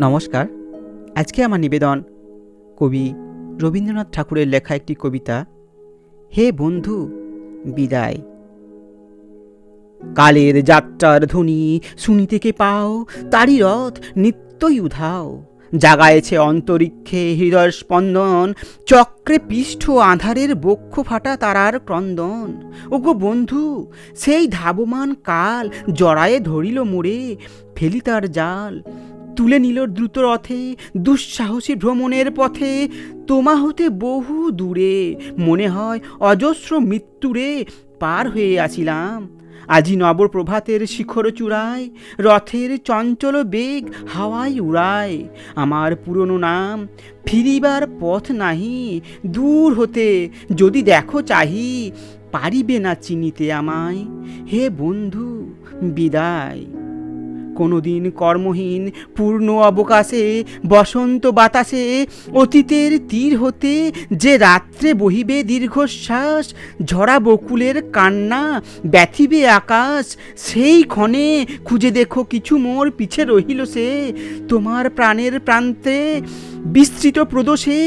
নমস্কার। আজকে আমার নিবেদন কবি রবীন্দ্রনাথ ঠাকুরের লেখা একটি কবিতা, হে বন্ধু, বিদায়। কালের যাত্রার ধ্বনি শুনিতে কে পাও, তারই রথ নিত্যই উধাও। জাগায়েছে অন্তরিক্ষে হৃদয় স্পন্দন, চক্রে পিষ্ঠ আধারের বক্ষ ফাটা তারার ক্রন্দন। ওগো বন্ধু, সেই ধাবমান কাল জড়ায়ে ধরিল মোড়ে, ফেলি তার জাল। তুলে নিল দ্রুত রথে দুঃসাহসী ভ্রমণের পথে। তোমা হতে বহু দূরে, মনে হয় অজস্র মৃত্যুরে পার হয়ে আছিলাম। আজি নব প্রভাতের শিখর চূড়ায়, রথের চঞ্চল বেগ হাওয়ায় উড়ায়। আমার পুরনো নাম ফিরিবার পথ নাহি, দূর হতে যদি দেখো চাহি, পারিবে না চিনিতে আমায়। হে বন্ধু, বিদায়। কোনোদিন কর্মহীন, পূর্ণ অবকাশে, বসন্ত বাতাসে, অতীতের তীর হতে যে রাত্রে বহিবে দীর্ঘশ্বাস, ঝরা বকুলের কান্না, ব্যথিবে আকাশ, সেই ক্ষণে খুঁজে দেখো কিছু মোর পিছে রহিল সে, তোমার প্রাণের প্রান্তে বিস্তৃত প্রদোষে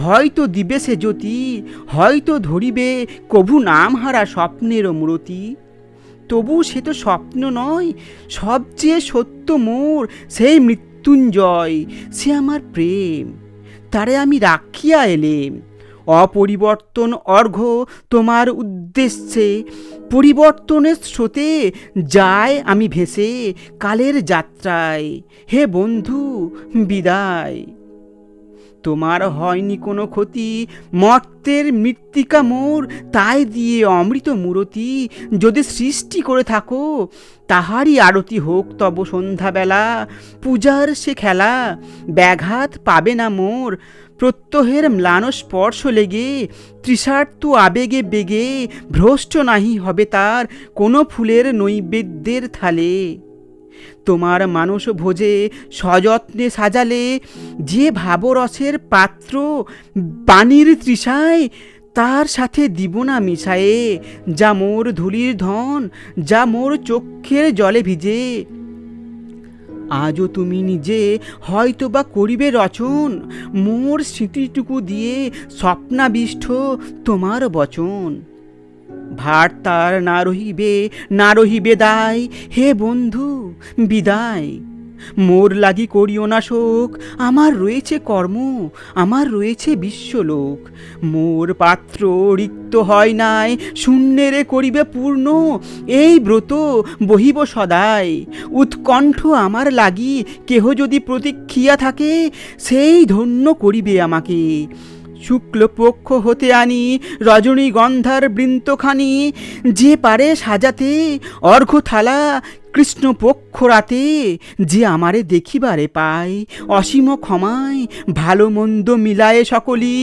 হয়তো দিবে সে জ্যোতি, হয়তো ধরিবে, কভু নামহারা স্বপ্নেরও মূরতি। তবু সে তো স্বপ্ন নয়। সবচেয়ে সত্য মোর, সেই মৃত্যুঞ্জয়, সে আমার প্রেম, তারে আমি রাখিয়া এলেম। অপরিবর্তন অর্ঘ তোমার উদ্দেশ্যে, পরিবর্তনের স্রোতে যায় আমি ভেসে কালের যাত্রায়। হে বন্ধু, বিদায়। তোমার হয়নি কোনো ক্ষতি। মর্তের মৃত্তিকা মোর, তাই দিয়ে অমৃত মূরতি। যদি সৃষ্টি করে থাকো, তাহারই আরতি হোক তব সন্ধ্যাবেলা। পূজার সে খেলা, ব্যাঘাত পাবে না মোর। প্রত্যহের ম্লান স্পর্শ লেগে, তৃষার্ত আবেগে বেগে, ভ্রষ্ট নাহি হবে তার কোনো ফুলের নৈবেদ্যের থালে। তোমার মানুষ ভোজে সযত্নে সাজালে যে ভাবরসের পাত্র পানির তৃষায়, তার সাথে দিব না মিশায়ে, যা মোর ধুলির ধন, যা মোর চক্ষের জলে ভিজে। আজও তুমি নিজে হয়তো বা করিবে রচন, মোর স্মৃতিটুকু দিয়ে স্বপ্নাবিষ্ট তোমার বচন। ভার তার না রহিবে না রহিবে দায়। হে বন্ধু, বিদায়। মোর লাগি করিও না শোক, আমার রয়েছে কর্ম, আমার রয়েছে বিশ্বলোক। মোর পাত্র রিক্ত হয় নাই, শূন্যেরে করিবে পূর্ণ। এই ব্রত বহিব সদাই উৎকণ্ঠ আমার লাগি, কেহ যদি প্রতীক্ষিয়া থাকে, সেই ধন্য করিবে আমাকে। শুক্লপক্ষ হতে আনি, রজনীগন্ধার বৃন্তখানি, যে পারে সাজাতে অর্ঘ থালা কৃষ্ণপক্ষ রাতে, যে আমারে দেখিবারে পায়, অসীম ক্ষমায় ভালো মন্দ মিলায়ে সকলি।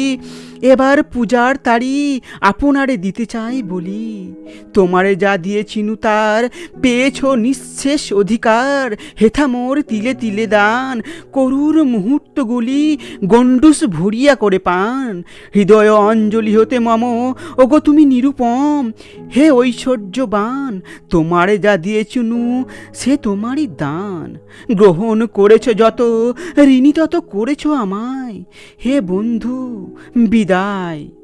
এবার পূজার তারি আপনারে দিতে চাই বলি। তোমারে যা দিয়েছিনু তার, পেয়েছ নিঃশেষ অধিকার। হেথা মোর তিলে তিলে দান, করুর মুহূর্তগুলি গণ্ডুস ভরিয়া করে পান। হৃদয় অঞ্জলি হতে মম, ওগো তুমি নিরুপম, হে ঐশ্বর্যবান, তোমারে যা দিয়েছুনু সে তোমারই দান। গ্রহণ করেছ যত, ঋণী তত করেছ আমায়। হে বন্ধু, বিদায়। die.